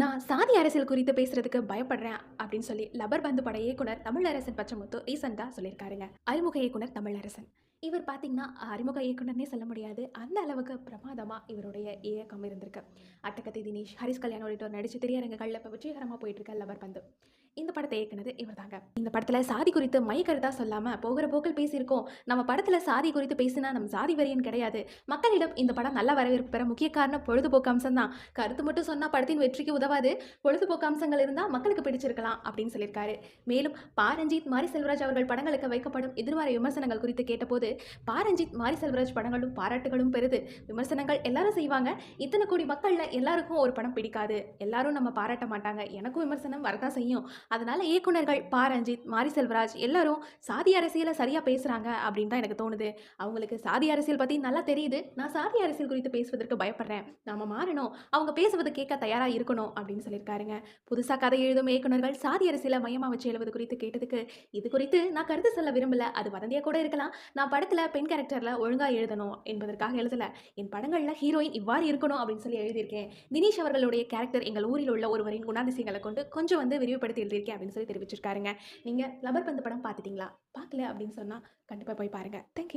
நான் சாதி அரசியல் குறித்து பேசுறதுக்கு பயப்படுறேன் அப்படின்னு சொல்லி லபர் பந்து பட இயக்குனர் தமிழரசன் பச்சமுத்து ரீசெண்டாக சொல்லியிருக்காருங்க. அறிமுக இயக்குனர் தமிழரசன். இவர் பார்த்தீங்கன்னா அறிமுக இயக்குனர்னே சொல்ல முடியாது. அந்த அளவுக்கு பிரமாதமாக இவருடைய இயக்கம் இருந்திருக்கு. அட்டகத்தை தினேஷ் ஹரிஸ் கல்யாண் உள்ளிட்டோர் நடிச்சு திரையரங்குகளில் இப்போ வெற்றிகரமாக போயிட்டு இருக்க பந்து. இந்த படத்தை இயக்குனது இவர் தாங்க இந்த படத்தில் சாதி குறித்து மை சொல்லாமல் போகிற போக்கில் பேசியிருக்கோம். நம்ம படத்தில் சாதி குறித்து பேசினா நம்ம சாதி வரியன் கிடையாது. மக்களிடம் இந்த படம் நல்ல வரவேற்பு பெற முக்கிய காரணம் பொழுதுபோக்கு அம்சம் தான். கருத்து மட்டும் சொன்னால் படத்தின் வெற்றிக்கு உதவாது. பொழுதுபோக்கு அம்சங்கள் இருந்தால் மக்களுக்கு பிடிச்சிருக்கலாம் அப்படின்னு சொல்லியிருக்காரு. மேலும் பாரஞ்சித் மாரி செல்வராஜ் அவர்கள் படங்களுக்கு வைக்கப்படும் எதிர்வார விமர்சனங்கள் குறித்து கேட்டபோது பாரஞ்சித் மாரி செல்வராஜ் படங்களும் பாராட்டுகளும் பெறுது. விமர்சனங்கள் எல்லாரும் செய்வாங்க. இத்தனை கோடி மக்களில் எல்லாருக்கும் ஒரு படம் பிடிக்காது. எல்லாரும் நம்ம பாராட்ட மாட்டாங்க. எனக்கும் விமர்சனம் வரதான் செய்யும். அதனால இயக்குனர்கள் பாரஞ்சித் மாரி செல்வராஜ் எல்லாரும் சாதி அரசியலை சரியாக பேசுகிறாங்க அப்படின்னு தான் எனக்கு தோணுது. அவங்களுக்கு சாதி அரசியல் பற்றி நல்லா தெரியுது. நான் சாதி அரசியல் குறித்து பேசுவதற்கு பயப்படுறேன். நாம மாறணும். அவங்க பேசுவது கேட்க தயாராக இருக்கணும் அப்படின்னு சொல்லியிருக்காருங்க. புதுசாக கதை எழுதும் இயக்குனர்கள் சாதி அரசியலை மையமாக வச்சு எழுவது குறித்து கேட்டதுக்கு இது குறித்து நான் கருத்து சொல்ல விரும்பல. அது வதந்தியாக கூட இருக்கலாம். நான் படத்தில் பெண் கேரக்டரில் ஒழுங்காக எழுதணும் என்பதற்காக எழுதலை. என் படங்களில் ஹீரோயின் இவ்வாறு இருக்கணும் அப்படின்னு சொல்லி எழுதியிருக்கேன். தினேஷ் அவர்களுடைய கேரக்டர் எங்கள் ஊரில் உள்ள ஒருவரின் குணாதிசயங்களை கொண்டு கொஞ்சம் வந்து விரிவுபடுத்தி எழுதியிருக்கேன் அப்படின்னு சொல்லி தெரிவிச்சிருக்காருங்க. நீங்கள் லபர் பந்து படம் பார்த்துட்டிங்களா? பார்க்கல அப்படின்னு சொன்னால் கண்டிப்பாக போய் பாருங்கள் தேங்க்யூ